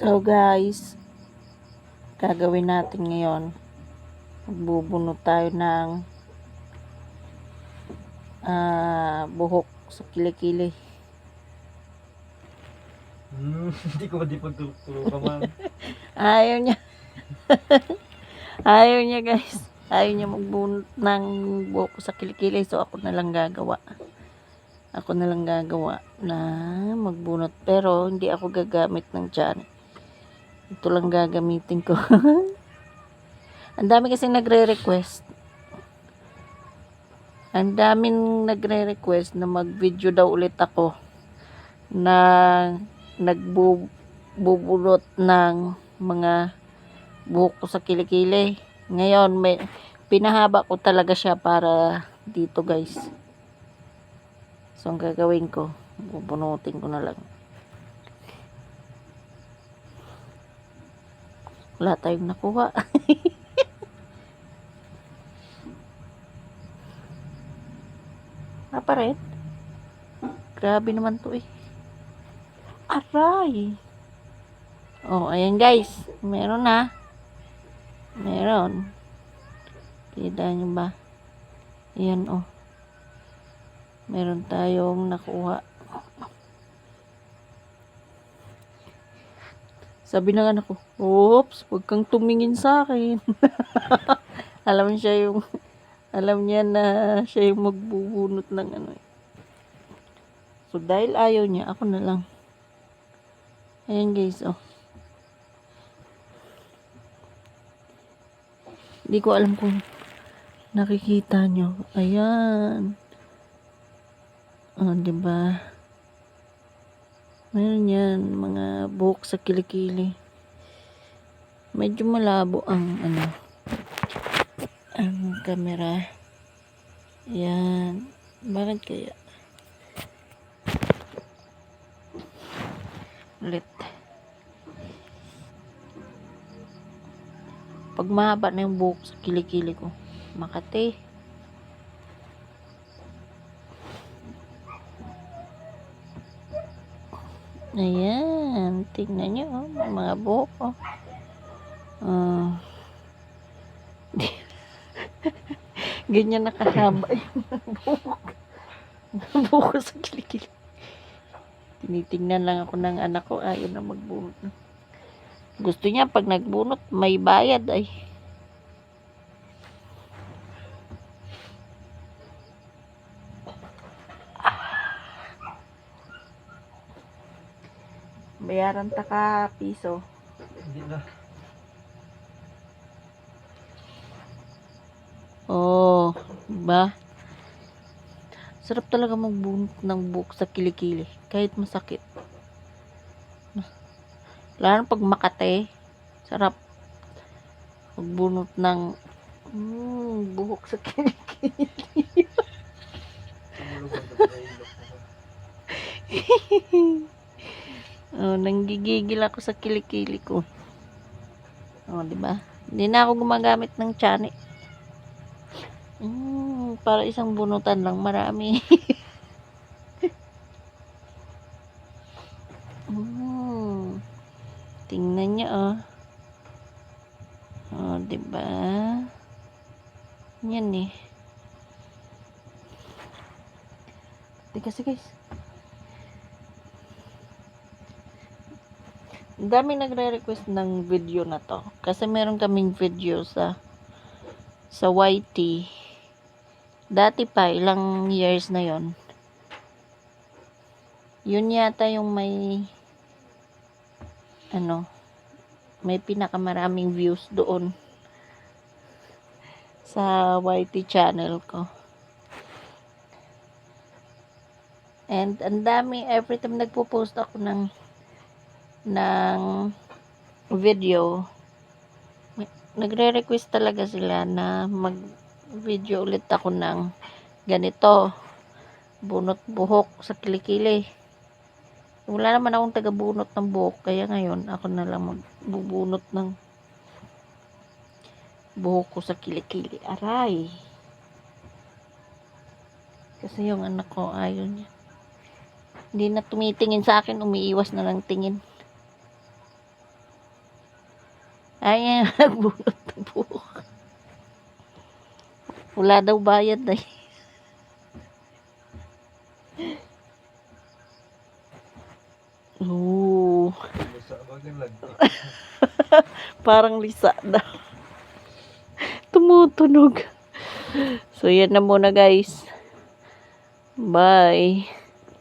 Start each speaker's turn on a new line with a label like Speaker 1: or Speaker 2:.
Speaker 1: So guys, gagawin natin ngayon. Magbubunot tayo ng ah, buhok sa kilikili.
Speaker 2: Hmm, hindi ko di pagtulog ka man.
Speaker 1: Ayaw niya. Ayaw niya guys. Ayaw niya magbunot ng buhok sa kilikili. So ako na lang gagawa. Ako na lang gagawa na magbunot. Pero hindi ako gagamit ng tiyan. Ito lang gagamitin ko. Ang dami kasi nagre-request. Ang daming nagre-request na mag-video daw ulit ako na nagbubulot ng mga buhok ko sa kilikili. Ngayon, may, pinahaba ko talaga siya para dito guys. So, ang gagawin ko, bubunutin ko na lang. Wala tayong nakuha. Ah, pa rin? Grabe naman to eh. Aray! Oh, ayan guys. Meron na. Meron. Kita nyo ba? Ayan oh. Meron tayong nakuha. Sabi ng anak ko, Oops, huwag kang tumingin sa akin. alam siya yung, alam niya na siya yung magbubunot ng ano. eh. So, dahil ayaw niya, ako na lang. Ayan guys, oh. Hindi ko alam kung nakikita nyo. Ayan. Oh, di Meron yan, mga buhok sa kilikili. Medyo malabo ang ano, ang camera. Ayan. Bakit kaya? Ulit. Pag mahaba na yung buhok sa kilikili ko, makati. Ayan. Tingnan nyo, oh. Mga buhok, oh. Ah. Ganyan nakahaba yung mga buhok. buhok sa kilikili. Tinitingnan lang ako ng anak ko. Ayaw na magbunot. Gusto niya pag nagbunot, may bayad ay. Bayaran ta ka piso.
Speaker 2: Hindi na.
Speaker 1: Oh, ba? Sarap talaga magbunot ng buhok sa kilikili. Kahit masakit. Lalo pag makate. Sarap. Magbunot ng mm, buhok sa kilikili. Nanggigigil ako sa kilikili ko. Oh, di ba? Hindi na ako gumagamit ng tiyan. Mm, para isang bunutan lang marami. mm, tingnan niyo oh. Oh, di ba? Yan eh. Teka guys. Daming nagre-request ng video na to. Kasi meron kaming video sa sa YT. Dati pa, ilang years na yon. Yun yata yung may ano, may pinakamaraming views doon sa YT channel ko. And ang dami, every time nagpo-post ako ng ng video, nagre-request talaga sila na mag-video ulit ako ng ganito, bunot buhok sa kilikili. Wala naman akong taga-bunot ng buhok, kaya ngayon ako na lang magbubunot ng buhok ko sa kilikili. Aray! Kasi yung anak ko, ayaw niya. Hindi na tumitingin sa akin, umiiwas na lang tingin. Ay, nagbunot ng buhok. Wala daw bayad eh. Oo, parang lisa daw. Tumutunog. So, yan na muna guys. Bye.